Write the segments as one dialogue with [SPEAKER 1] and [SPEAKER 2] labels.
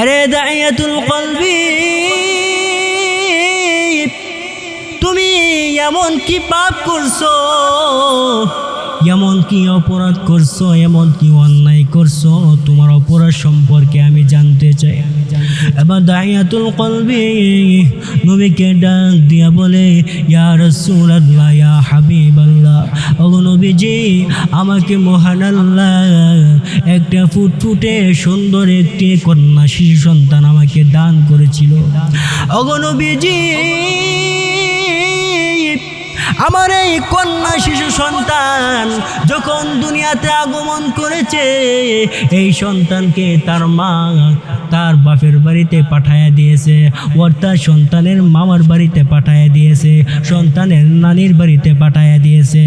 [SPEAKER 1] আরে দায়াতুল কলবি, তুমি এমন কি পাপ করছ? এমন কি অপরাধ করছ? এমন কি অন্যায় করছ? তোমার অপরাধ সম্পর্কে আমি চাই এবার দাইয়াতুল কলবি নবীকে ডাক দিয়া বলে ইয়া রাসূলুল্লাহ ইয়া হাবিবাল্লাহ ও নবীজি আমাকে মহান আল্লাহ একটা ফুটফুটে সুন্দর একটি কন্যা শিশু সন্তান আমাকে দান করেছিল। অগনবীজি আমার এই কন্যা শিশু সন্তান যখন দুনিয়াতে আগমন করেছে, এই সন্তানকে তার মা তার বাপের বাড়িতে পাঠায়া দিয়েছে, অর্থাৎ সন্তানের মামার বাড়িতে পাঠায়া দিয়েছে, সন্তানের নানির বাড়িতে পাঠায়া দিয়েছে।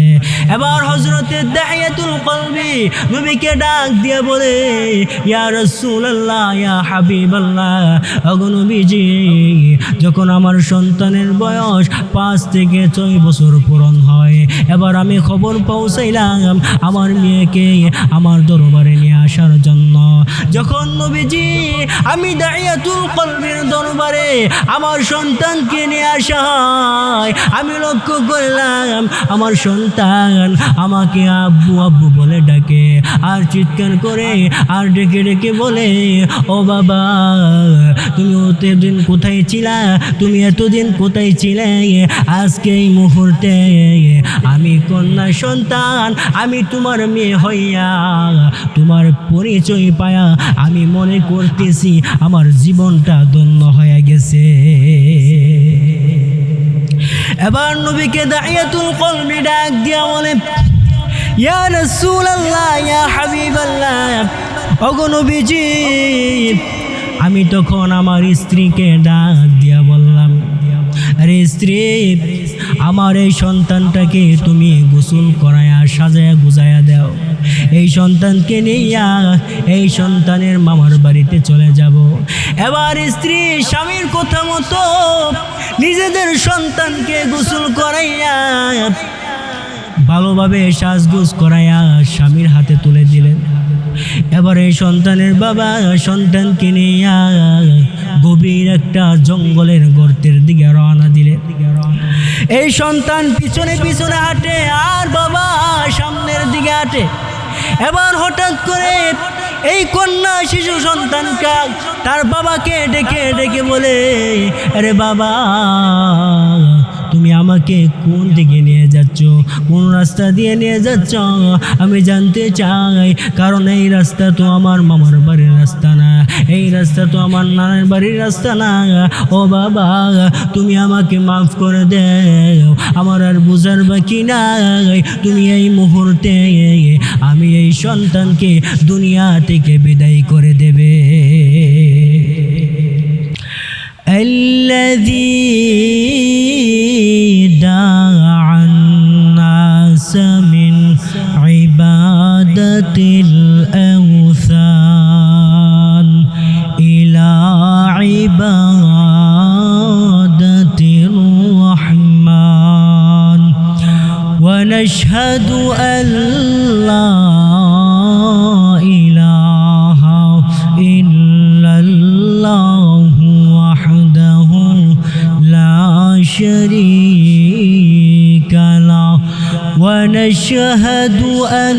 [SPEAKER 1] এবার হজরতে দায়াতুল কলবি নবীকে ডাক দিয়ে বলে, ইয়া রাসূলুল্লাহ, ইয়া হাবিবাল্লাহ অগনবীজি যখন আমার সন্তানের বয়স পাঁচ থেকে ছয় বছর পূরণ হয়। এবার আমি খবর পৌঁছাইলাম আমার মেয়েকে আমার দরবারে নিয়ে আসার জন্য। যখন নবীজি, আমি দাঁড়িয়াতুল কলবের দরবারে আমার সন্তানকে নিয়ে আসা হয়, আমি লক্ষ্য করলাম আমার সন্তান আমাকে আব্বু আব্বু বলে ডাকে, আর চিৎকার করে, আর ডেকে ডেকে বলে, ও বাবা, তুমি অতদিন কোথায় ছিলা? তুমি এতদিন কোথায় ছিলে? আজকে এই মুহূর্তে আমি কন্যা সন্তান, আমি তোমার মেয়ে হইয়া, তোমার পরিচয় পায়া আমি মনে করতেছি আমার জীবনটা ধন্য হয়ে গেছে। এবার নবীকে দাঁড়িয়াতুল কলমি ডাক দিয়া বলে, ইয়া রাসূলুল্লাহ, ইয়া হাবিবাল্লাহ, ওগো আমি তখন আমার স্ত্রীকে ডাক দিয়া বললাম, আরে স্ত্রী আমার এই সন্তানটাকে তুমি গোসল করায়া, সাজায়া, গুজায়া দাও। এই সন্তানকে নিয়া এই সন্তানের মামার বাড়িতে চলে যাব। এবার স্ত্রী স্বামীর কথা মতো নিজেদের সন্তানকে গোসল করাইয়া, ভালোভাবে সাজগুজ করাইয়া স্বামীর হাতে তুলে দিলেন। এবার এই সন্তানের বাবা, সন্তানকে নিয়ে গভীর একটা জঙ্গলের গর্তের দিকে রওনা দিলেন এই সন্তান পিছনে পিছনে হাঁটে, আর বাবা সামনের দিকে হাঁটে। এবার হঠাৎ করে এই কন্যা শিশু সন্তান সন্তানকা তার বাবাকে ডেকে ডেকে বলে, আরে বাবা তুমি আমাকে কোন দিকে নিয়ে যাচ্ছ? কোন রাস্তা দিয়ে নিয়ে যাচ্ছ? আমি জানতে চাই, কারণ এই রাস্তা তো আমার মামার বাড়ির রাস্তা না। এই রাস্তা তো আমার নানার বাড়ির রাস্তা না। ও বাবা, তুমি আমাকে মাফ করে দেও, আমার আর বোঝার বাকি নাই। তুমি এই মুহূর্তে আমি এই সন্তানকে দুনিয়া থেকে বিদায় করে দেবে। الذي دعا ونشهد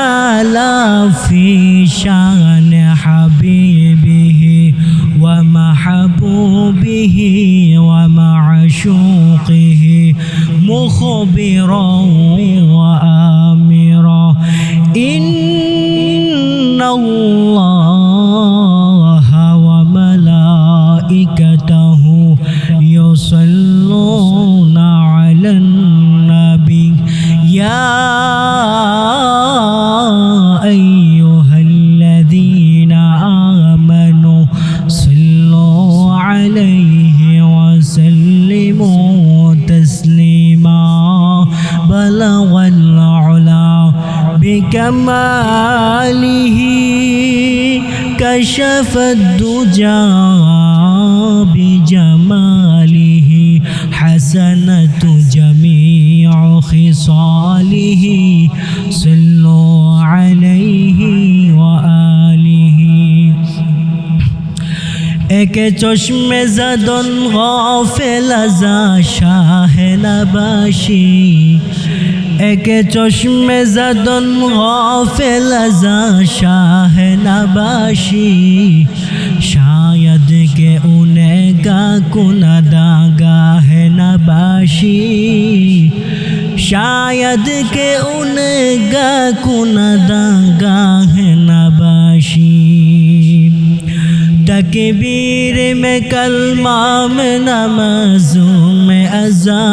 [SPEAKER 1] تعالى في شأن حبيبه ومحبوبه ومعشوقه مخبرا كشف الدجى بجماله حسنة جميع خصاله صلوا عليه وآله. اک چشم زدن غافل از شاه نباشی একে চশমে জাদন গফেল শাহ নবাসি। শায়দ কে উনে গা কুনা দাগা হে নবাসি। শায়দ কে উনে গা কুনা দাগা হে নবাসি। تکبیر میں کلمہ میں نمازوں میں ازا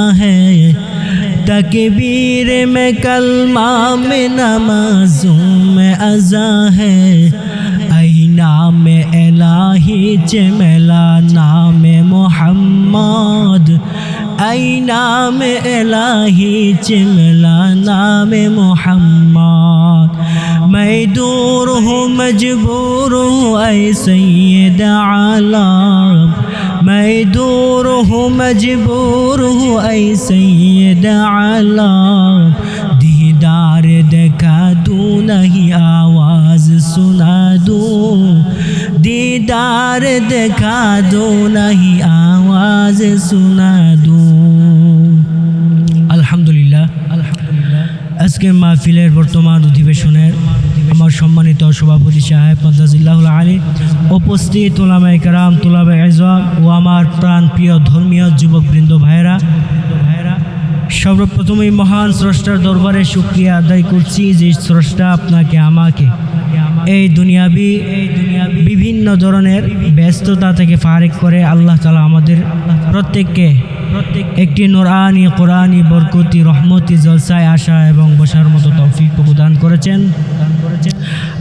[SPEAKER 1] तकबीर में कलमा में नमाजों में अजा है। ऐ नाम इलाही चमला नाम मोहम्मद। ऐ नाम इलाही चमला नाम मोहम्मद। मैं दूर हूँ, मजबूर हूँ, ऐ सैयद आलम। میں دور ہوں مجبور ہوں اے سید علا دیدار دکھا دوں نہیں آواز سنا دوں دیدار دکھا دوں نہیں آواز سنا دوں الحمدللہ আজকের মাহফিলের বর্তমান অধিবেশনের আমার সম্মানিত সভাপতি সাহেব মদাজিল্লাহুল আলী, উপস্থিত ওলামাই কারাম, তোলাবে এজম ও আমার প্রাণ প্রিয় ধর্মীয় যুবকবৃন্দ ভাইরা সর্বপ্রথমেই মহান স্রষ্টার দরবারে শুক্রিয়া আদায় করছি যে স্রষ্টা আপনাকে, আমাকে এই দুনিয়াবি বিভিন্ন ধরনের ব্যস্ততা থেকে ফারেক করে আল্লাহ তালা আমাদের প্রত্যেককে প্রত্যেক একটি নোরানি কোরআনি, বরকতি, রহমতি জলসায় আসা এবং বসার মতো তৌফিক প্রদান করেছেন।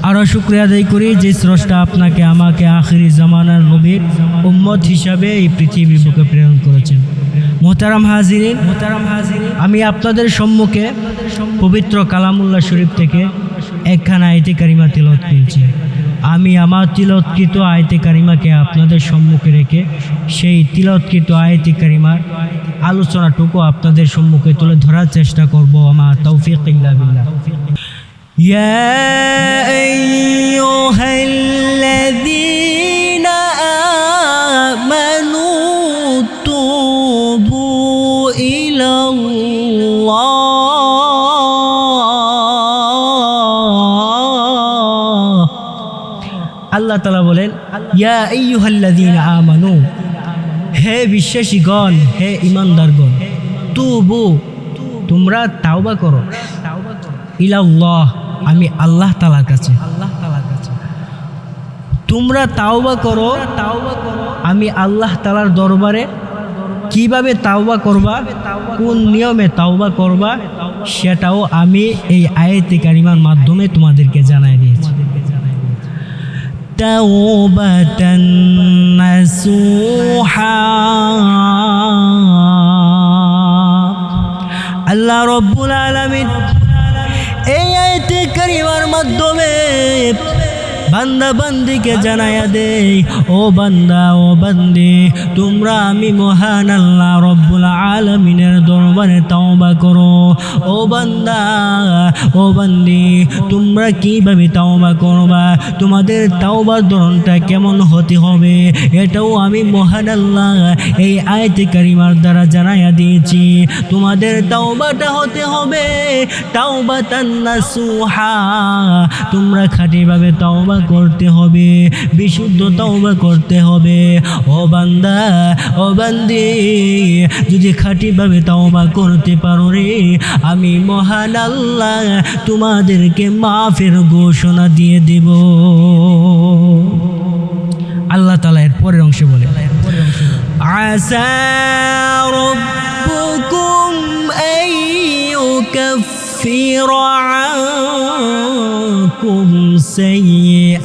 [SPEAKER 1] আরও শুক্রিয়া আদায় করি যে স্রষ্টা আপনাকে আমাকে আখিরি জামানার নবীর উম্মত হিসাবে এই পৃথিবীর বুকে প্রেরণ করেছেন। মোহতারাম হাজিরিন মোহতারাম হাজিরিন আমি আপনাদের সম্মুখে পবিত্র কালামুল্লাহ শরীফ থেকে একখানা আয়তে কারিমা তিলত করেছি আমি আমার তিলৎকৃত আয়তে কারিমাকে আপনাদের সম্মুখে রেখে সেই তিলৎকৃত আয়তে কারিমার আলোচনাটুকু আপনাদের সম্মুখে তুলে ধরার চেষ্টা করব আমার তৌফিক ইয়া আইয়ুহাল্লাযী ইয়া আইয়ুহাল্লাযীনা আমানু। হে বিশ্বাসীগণ, হে ইমানদারগণ, তুবু, তোমরা তাওবা করো। ইলাল্লাহ, আমি আল্লাহ তালার কাছে। আল্লাহ তালার কাছে তোমরা তাওবা করো তাওবা করো আমি আল্লাহ তালার দরবারে কীভাবে তাওবা করবা, কোন নিয়মে তাওবা করবা, সেটাও আমি এই আয়াতে কারিমার মাধ্যমে তোমাদেরকে জানাই توبة نسوحا আল্লাহ রব্বুল আলমিন এই আয়তে কারিমার মাধ্যমে বান্দা বান্দিকে জানায়া দে ও বান্দা, ও বান্দি, তোমরা আমি মহান আল্লাহ রব্বুল আলমিনের দরবারে তাওবা করো। ও বান্দা, ও বান্দি, তোমরা কীভাবে তাওবা করবা? তোমাদের তাওবার ধরনটা কেমন হতে হবে? এটাও আমি মহান আল্লাহ এই আয়তে কারিমার দ্বারা জানাইয়া দিয়েছি। তোমাদের তাওবাটা হতে হবে তাওবা তান্না সুহা তোমরা খাঁটিভাবে তাওবা করতে হবে বিশুদ্ধ তাওবা করতে হবে ও বান্দা ও বান্দি যদি খাঁটিভাবে তাওবা করতে পারো রে আমি মহান আল্লাহ তোমাদেরকে মাফের ঘোষণা দিয়ে দেব আল্লাহ তালা এর পরের অংশে বলে আসা ربكم أن يكفر عنكم عنكم سيئاتكم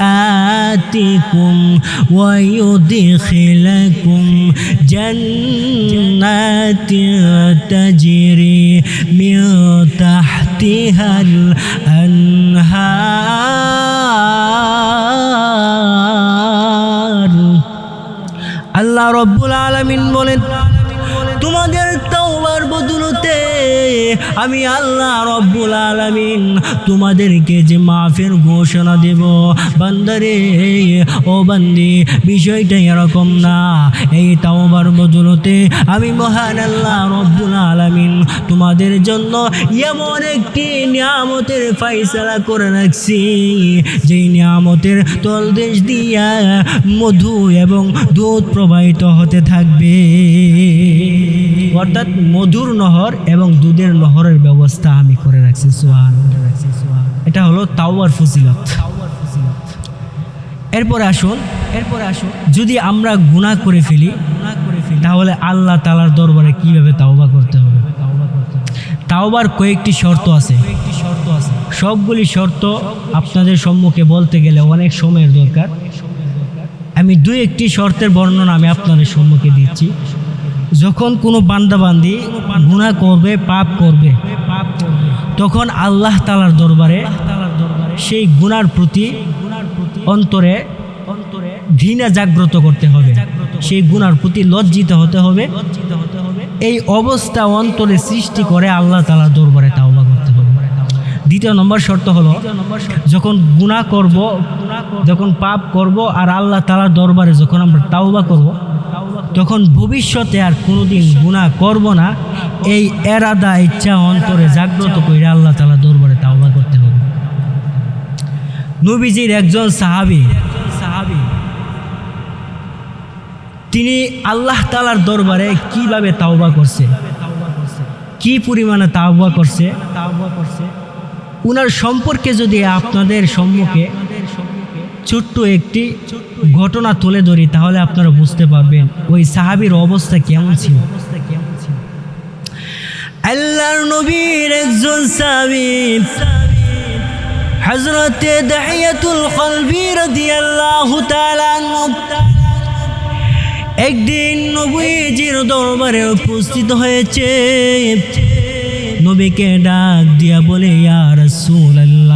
[SPEAKER 1] ويدخلكم جنات تجري من تحتها الأنهار الله رب العالمين بولن আমি আল্লাহ রব্বুল আলামিন তোমাদেরকে যে মাফের ঘোষণা দেব, বান্দারে, ও বান্দি, বিষয়টা এরকম না। এই তাওবার বদলতে আমি মহান আল্লাহ রব্বুল আলামিন তোমাদের জন্য এমন একটি নিয়ামতের ফাইসলা করে রাখছি। যেই নিয়ামতের তলদেশ দিয়া মধু এবং দুধ প্রবাহিত হতে থাকবে। অর্থাৎ মধুর নহর এবং দুধের নহরের ব্যবস্থা আমি করে রাখছি সোহান এটা হলো তাওয়ার ফজিলত। এরপরে আসুন এরপরে আসুন। যদি আমরা গুনাহ করে ফেলি করে ফেলি তাহলে আল্লাহ তালার দরবারে কীভাবে তাওবা করতে হবে? তাওবার কয়েকটি শর্ত আছে শর্ত আছে। সবগুলি শর্ত আপনাদের সম্মুখে বলতে গেলে অনেক সময়ের দরকার। আমি দুই একটি শর্তের বর্ণনা আমি আপনাদের সম্মুখে দিচ্ছি। যখন কোনো বান্দাবান্দি গুণা করবে, পাপ করবে, তখন আল্লাহ তালার দরবারে সেই গুনার প্রতি অন্তরে ঘৃণা জাগ্রত করতে হবে। সেই গুনার প্রতি লজ্জিত হতে হবে। এই অবস্থা অন্তরে সৃষ্টি করে আল্লাহ তালার দরবারে তাওবা করতে হবে। দ্বিতীয় নম্বর শর্ত হলো, যখন গুণা করব, যখন পাপ করব আর আল্লাহ তালার দরবারে যখন আমরা তাওবা করব তখন ভবিষ্যতে আর কোনোদিন গুণা করব না। এই এরাদা, ইচ্ছা, অন্তরে জাগ্রত করে আল্লাহ তালা দরবারে তাওবা করতে হবে। নবীজির একজন সাহাবি সাহাবি তিনি আল্লাহ তালার দরবারে কীভাবে তাওবা করছে? কি পরিমাণে তাওবা করছে তাওবা করছে? উনার সম্পর্কে যদি আপনাদের সম্মুখে ছোট্ট একটি ঘটনা তুলে ধরি, তাহলে আপনারা বুঝতে পারবেন ওই সাহাবির অবস্থা কেমন ছিল। আল্লাহর নবীর একজন সাহাবী, হযরত দাহিয়াতুল কলবি রাদিয়াল্লাহু তাআলা একদিন নবীজির দরবারে উপস্থিত হয়েছে। নবীকে ডাক দিয়া বলে, ইয়া রাসূলুল্লাহ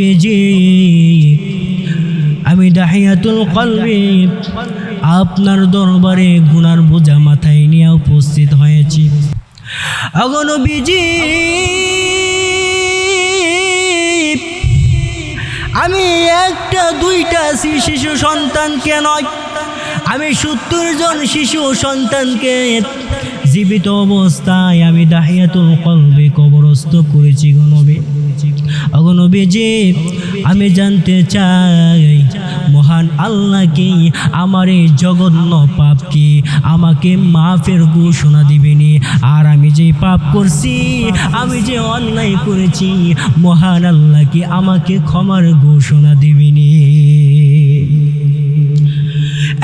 [SPEAKER 1] অগনবীজি আমি দাহিয়াতুল কলবি আপনার দরবারে গুনার বোঝা মাথায় নিয়ে উপস্থিত হয়েছি। অগনবীজি আমি একটা, দুইটা শিশু সন্তানকে নয়, আমি সত্তর জন শিশু সন্তানকে জীবিত অবস্থায় আমি দাহিয়াতুল কলবে কবরস্থ করেছি গণবে অগণবীজি আমি জানতে চাই, মহান আল্লাহ কি? আমার এই জঘন্য পাপ কি? আমাকে মাফের ঘোষণা দিবেনি। আর আমি যে পাপ করছি, আমি যে অন্যায় করেছি, মহান আল্লাহ কি আমাকে ক্ষমার ঘোষণা দিবেনি?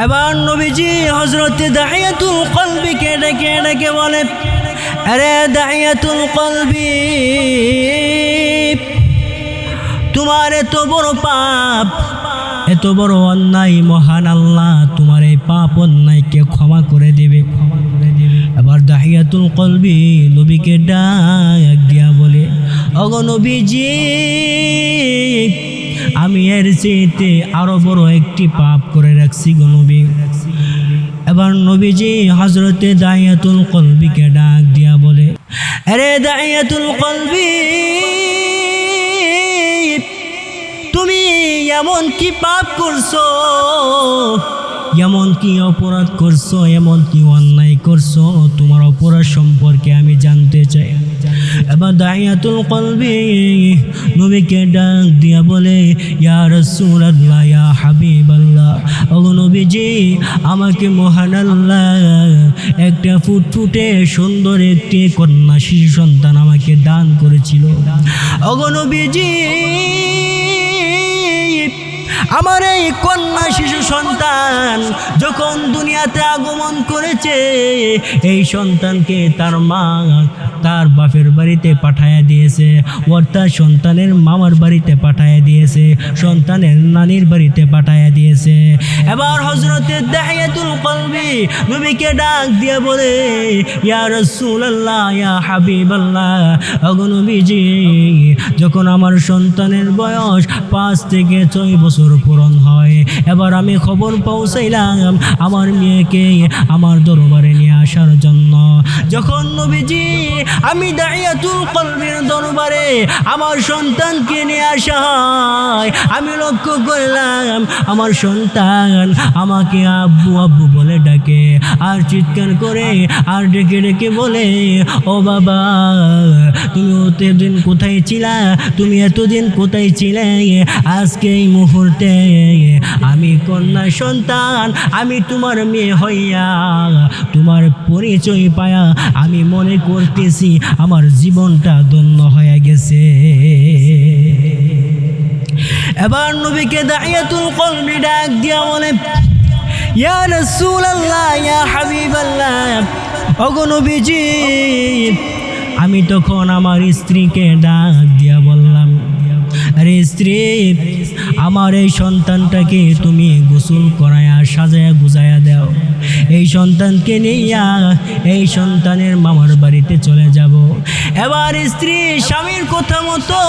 [SPEAKER 1] এবার নবীজি হজরতে দাহিয়াতুল কলবিকে ডেকে ডেকে বলে, আরে দাহিয়াতুল কলবি তোমার এত বড় পাপ, এত বড় অন্যায়, মহান আল্লাহ তোমার এই পাপ অন্যায়কে ক্ষমা করে দেবে। ক্ষমা করে দেবে এবার দাহিয়াতুল কলবি নবীকে ডাক দিয়া বলে অগ নবীজি, আমি এর চেয়েতে আরও বড় একটি পাপ করে রাখছি গো নবী। এবার নবীজি হজরতে দাহিয়াতুল কলবিকে ডাক দিয়া বলে, আরে দাইয়াতুল কলবি এমন কি পাপ করছ? এমন কি অপরাধ করছ? এমন কি অন্যায় করছ? তোমার অপরাধ সম্পর্কে আমি জানতে চাই। এবার দাইয়াতুল কলবি নবীকে ডাক দিয়া বলে, ইয়া রাসূলুল্লাহ, ইয়া হাবিবাল্লাহ ও নবীজি, আমাকে মহান আল্লাহ একটা ফুটফুটে সুন্দর একটি কন্যা শিশু সন্তান আমাকে দান করেছিল। অগনবীজি আমার এই কন্যা শিশু সন্তান যখন দুনিয়াতে আগমন করেছে, এই সন্তানকে তার মা তার বাপের বাড়িতে পাঠায়া দিয়েছে, অর্থাৎ সন্তানের মামার বাড়িতে পাঠায়া দিয়েছে, সন্তানের নানির বাড়িতে পাঠায়া দিয়েছে। এবার হজরতে দায়াতুল কলবি নবীকে ডাক দিয়ে বলে, ইয়া রাসূলুল্লাহ, ইয়া হাবিবাল্লাহ অগনবীজি যখন আমার সন্তানের বয়স পাঁচ থেকে ছয় বছর পূরণ হয়। এবার আমি খবর পৌঁছাইলাম আমার মেয়েকে আমার দরবারে নিয়ে আসার জন্য। যখন নবীজি, আমি দাঁড়িয়াতুল কলমের দরবারে আমার সন্তানকে নিয়ে আসা হয় আমি লক্ষ্য করলাম, আমার সন্তান আমাকে আব্বু আব্বু বলে ডাকে, আর চিৎকার করে, আর ডেকে ডেকে বলে, ও বাবা, তুমি এতদিন কোথায় ছিলা? তুমি এতদিন কোথায় ছিলে? আজকে এই মুহূর্তে আমি কন্যা সন্তান, আমি তোমার মেয়ে হইয়া, তোমার পরিচয় পায়া আমি মনে করতেছি আমার জীবনটা ধন্য হয়ে গেছে। এবার নবীকে দাঁড়িয়াতুল কলমি ডাক দিয়া বলে, ইয়া রাসূলুল্লাহ, ইয়া হাবিব আল্লাহ অগনবীজি আমি তখন আমার স্ত্রীকে ডাক দিয়া বললাম আরে স্ত্রী, আমার এই সন্তানটাকে তুমি গোসল করায়া, সাজায়া, গুজায়া দাও। এই সন্তানকে নিয়া এই সন্তানের মামার বাড়িতে চলে যাব। এবার স্ত্রী, স্বামীর কথা মতো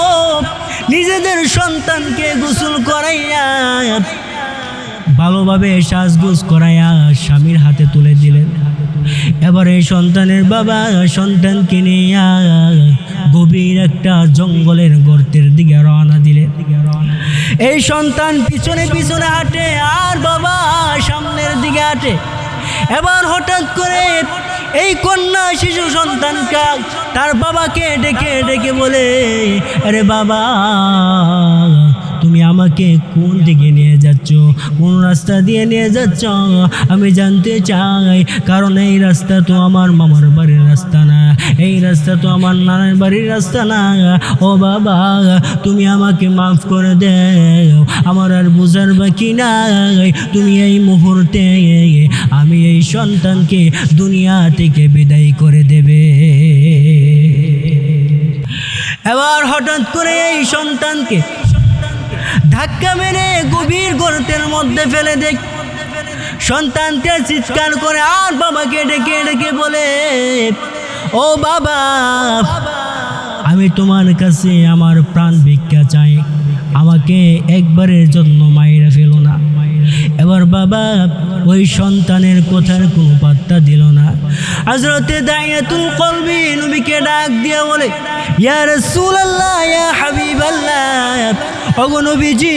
[SPEAKER 1] নিজেদের সন্তানকে গোসল করাইয়া, ভালোভাবে সাজগোজ করাইয়া স্বামীর হাতে তুলে দিলেন। এবার এই সন্তানের বাবা, সন্তানকে নিয়ে গভীর একটা জঙ্গলের গর্তের দিকে রওনা দিলেন এই সন্তান পিছনে পিছনে হাঁটে, আর বাবা সামনের দিকে হাঁটে। এবার হঠাৎ করে এই কন্যা শিশু সন্তানটা তার বাবাকে ডেকে ডেকে বলে, আরে বাবা তুমি আমাকে কোন দিকে নিয়ে যাচ্ছ? কোন রাস্তা দিয়ে নিয়ে যাচ্ছ? আমি জানতে চাই, কারণ এই রাস্তা তো আমার মামার বাড়ির রাস্তা না। এই রাস্তা তো আমার নানার বাড়ির রাস্তা না। ও বাবা, তুমি আমাকে মাফ করে দেও, আমার আর বোঝার বাকি নাই। তুমি এই মুহূর্তে আমি এই সন্তানকে দুনিয়া থেকে বিদায় করে দেবে। এবার হঠাৎ করে এই সন্তানকে ধাক্কা মেরে গভীর গর্তের মধ্যে ফেলে দেখ। সন্তানকে চিৎকার করে আর বাবাকে ডেকে ডেকে বলে, ও বাবা, আমি তোমার কাছে আমার প্রাণ ভিক্ষা চাই। আমাকে একবারের জন্য মায়েরা ফেলো না। এবার বাবা ওই সন্তানের কথার কোনো পাত্তা দিল না। হজরতে দায়াতুল কলবি নবীকে ডাক দিয়ে বলে, ইয়া রাসূলুল্লাহ হাবিবাল্লাহ ওগো নবীজি,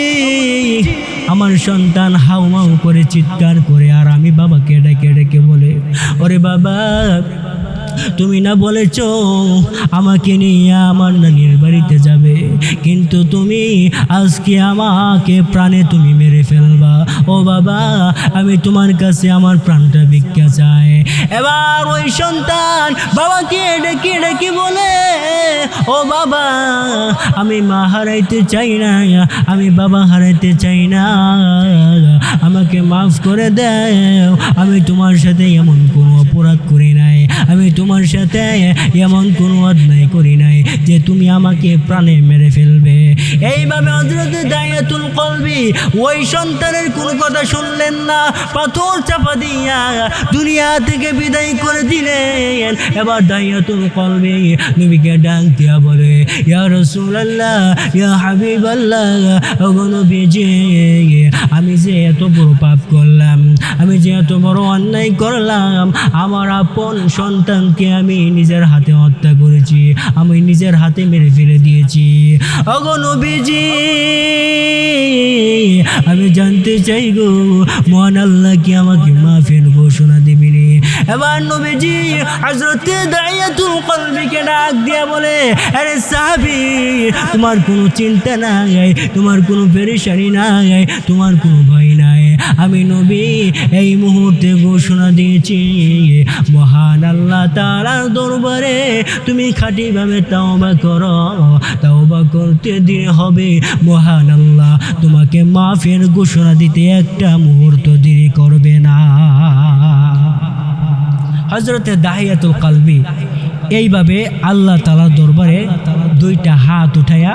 [SPEAKER 1] আমার সন্তান হাউমাউ করে চিৎকার করে, আর আমি বাবাকে ডেকে ডেকে বলে, ওরে বাবা তুমি না বলেছ আমাকে নিয়ে আমার নানির বাড়িতে যাবে। কিন্তু তুমি আজকে আমাকে প্রাণে তুমি মেরে ফেলবা। ও বাবা, আমি তোমার কাছে আমার প্রাণটা ভিক্ষা চাই। এবার ওই সন্তান বাবাকে ডেকে ডেকে বলে, ও বাবা, আমি মা হারাইতে চাই না, আমি বাবা হারাইতে চাই না। আমাকে মাফ করে দাও, আমি তোমার সাথে এমন কোনো অপরাধ করি নাই। আমি তোমার সাথে এমন কোনো অন্যায় করি নাই যে তুমি আমাকে প্রাণে মেরে ফেলবে। এইভাবে হজরত দায়াতুল কলবি ওই সন্তানের কোনো কথা শুনলেন না, পাথর চাপা দিয়া দুনিয়া থেকে বিদায় করে দিলেন। এবার দায়াতুল কলবি নবীকে ডাক দিয়া বলে, ইয়া রসুল্লাহ ইয়া হাবিব আল্লাহ নবীজি, আমি যে এত বড় পাপ করলাম, আমি যে এত বড় অন্যায় করলাম, আমার আপন সন্তানকে আমি নিজের হাতে হত্যা করেছি, আমি নিজের হাতে মেরে ফেলে দিয়েছি। অগনবীজি আমি জানতে চাই গো, মহান আল্লাহ কি আমাকে মাফের ঘোষণা দিবিনি? এবার নবীজি হজরতে দায়াতুল কলবিকে ডাক দিয়ে বলে, আরে সাহাবি, তোমার কোনো চিন্তা নাই, তোমার কোনো পেরেশানি নাই, তোমার কোনো ভয় নাই। আমি নবী, এই মুহূর্তে ঘোষণা দিয়েছি। মহান আল্লাহ তালার দরবারে তুমি খাঁটিভাবে তাওবা করো। তাওবা করতে দিয়ে হবে। মহান আল্লাহ তোমাকে মাফের ঘোষণা দিতে একটা মুহূর্ত দেরি করবে না। হজরতে দাহিয়াতুল কালবি, এইভাবে আল্লাহ তালার দরবারে দুইটা হাত উঠাইয়া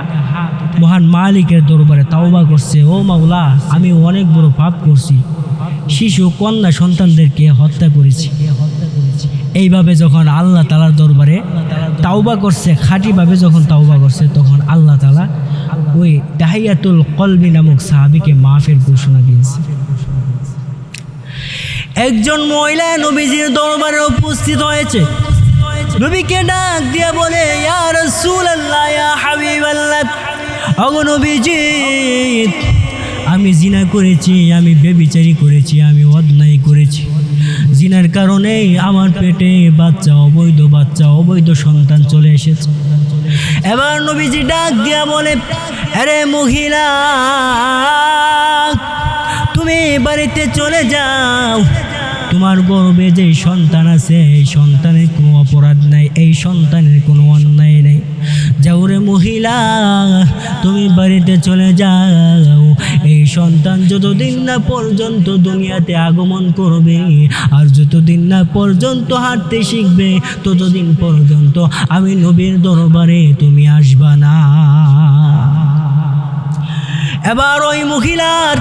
[SPEAKER 1] মহান মালিকের দরবারে তাওবা করছে, ও মাওলা, আমি অনেক বড় পাপ করছি। শিশু, কন্যা সন্তানদেরকে হত্যা করেছি। এইভাবে যখন আল্লাহ তালার দরবারে তাওবা করছে, খাঁটিভাবে যখন তাওবা করছে, তখন আল্লাহ তালা ওই দাহিয়াতুল কলবি নামক সাহাবিকে মাফের ঘোষণা দিয়েছে। একজন মহিলা নবীজির দরবারে উপস্থিত হয়েছে। নবীকে ডাক দিয়ে বলে, ইয়া রাসূলুল্লাহ, ইয়া হাবিবাল্লাহ। ওগো নবীজি, আমি জিনা করেছি, আমি বেবিচারি করেছি, আমি অন্যায় করেছি। জিনার কারণেই আমার পেটে বাচ্চা, অবৈধ বাচ্চা, অবৈধ সন্তান চলে এসেছে। এবার নবীজি ডাক দিয়া বলে, আরে মহিলা, তুমি বাড়িতে চলে যাও। তোমার গর্বে যে সন্তান আছে, এই সন্তানের কোনো অপরাধ নাই, এই সন্তানের কোনো অন্যায় নেই। যাও রে মহিলা, তুমি বাড়িতে চলে যাও। এই সন্তান যতদিন না পর্যন্ত দুনিয়াতে আগমন করবে, আর যতদিন না পর্যন্ত হাঁটতে শিখবে, ততদিন পর্যন্ত আমি নবীর দরবারে তুমি আসবা না। এবার ওই মহিলার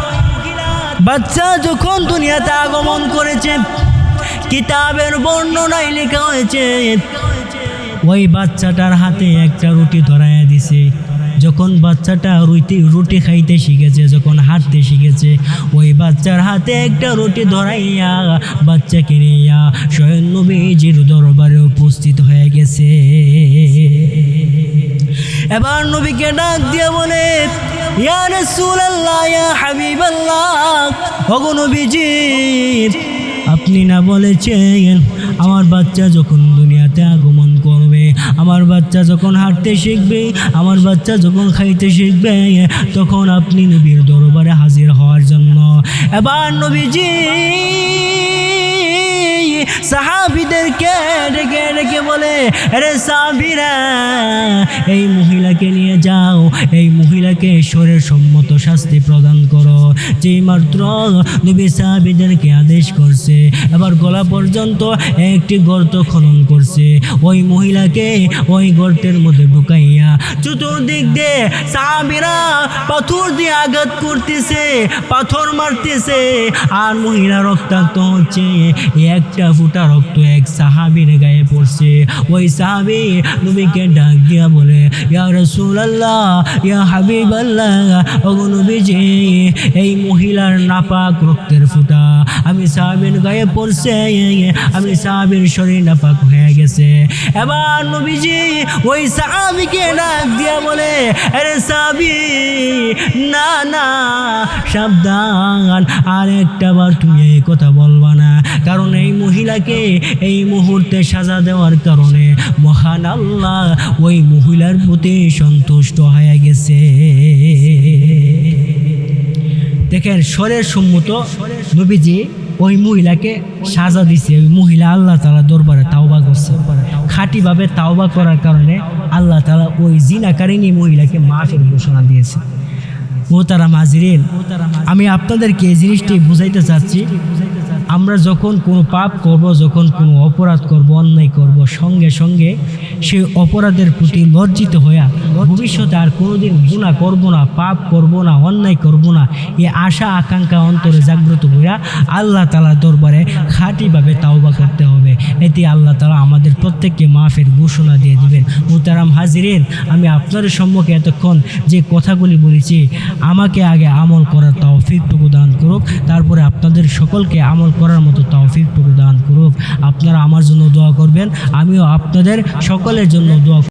[SPEAKER 1] বাচ্চা যখন দুনিয়াতে আগমন করেছে, কিতাবের বর্ণনায় লেখা হয়েছে ওই বাচ্চাটার হাতে একটা রুটি ধরাইয়া দিছে। যখন বাচ্চাটা রুটি রুটি খাইতে শিখেছে, যখন হাঁটতে শিখেছে, ওই বাচ্চার হাতে একটা রুটি ধরাইয়া বাচ্চাকে নিয়া স্বয়ং নবীজির দরবারে উপস্থিত হয়ে গেছে। এবার নবীকে ডাক দিয়ে বলে আপনি না বলেছেন, আমার বাচ্চা যখন দুনিয়াতে আগমন করবে আমার বাচ্চা যখন হাঁটতে শিখবে, আমার বাচ্চা যখন খাইতে শিখবে, তখন আপনি নবীর দরবারে হাজির হওয়ার জন্য। এবার নবীজি সাহাবিদেরকে ডেকে ডেকে বলে আরে সাহাবিরা, এই মহিলাকে নিয়ে যাও, এই মহিলাকে ঈশ্বরের সম্মত শাস্তি প্রদান করো। যেই মাত্র নবী সাহাবিদেরকে আদেশ করছে, এবার গলা পর্যন্ত একটি গর্ত খনন করছে। ওই মহিলাকে ওই গর্তের মধ্যে ঢুকাইয়া চতুর্দিক দিয়ে সাহাবিরা পাথর দিয়ে আঘাত করতেছে, পাথর মারতেছে, আর মহিলা রক্তাক্ত হচ্ছে। একটা ফুটা রক্ত এক সাহাবির গায়ে পড়ছে। ওই সাহাবি নবীকে ডাক দিয়া বলে, ইয়া রাসূলুল্লাহ, ইয়া হাবিবাল্লাহ, ওগো নবীজি, এই মহিলার নাপাক রক্তের ফুটা। আমি সাহাবির গায়ে পড়ছে, আমি সাহাবির শরীর নাপাক হয়ে গেছে। এবার নবীজি ওই সাহাবিকে ডাক দিয়া বলে, আরে সাহাবি, না না, সাবধান, আর একটা বার তুমি এই কথা বলবা না। কারণ এই মহিলাকে এই মুহূর্তে সাজা দেওয়ার কারণে মহান আল্লাহ ওই মহিলার প্রতি সন্তুষ্ট হয়ে গেছে। দেখেন, স্বরের সম্মত নবীজি ওই মহিলাকে সাজা দিছে। ওই মহিলা আল্লাহ তালা দরবারে তাওবা করছে। খাঁটিভাবে তাওবা করার কারণে আল্লাহ তালা ওই জিনাকারিনী মহিলাকে মাফের ঘোষণা দিয়েছে। ও তারা মাজিরেন আমি আপনাদেরকে এই জিনিসটি বুঝাইতে চাচ্ছি। আমরা যখন কোনো পাপ করব, যখন কোনো অপরাধ করব, অন্যায় করব, সঙ্গে সঙ্গে সেই অপরাধের প্রতি লজ্জিত হইয়া ভবিষ্যতে আর কোনোদিন গুণা করব না, পাপ করব না, অন্যায় করব না এ আশা আকাঙ্ক্ষা অন্তরে জাগ্রত হইয়া আল্লাহ তালা দরবারে খাঁটিভাবে তাওবা করতে হবে। এতে আল্লাহ তালা আমাদের প্রত্যেককে মাফের ঘোষণা দিয়ে দিবেন। মুতারাম হাজিরেন, আমি আপনাদের সম্মুখে এতক্ষণ যে কথাগুলি বলেছি, আমাকে আগে আমল করার তৌফিকটুকু দান করুক, তারপরে আপনাদের সকলকে আমল করার মতো তৌফিকটুকু প্রদান করুক। আপনারা আমার জন্য দোয়া করবেন, আমিও আপনাদের সকলের জন্য দোয়া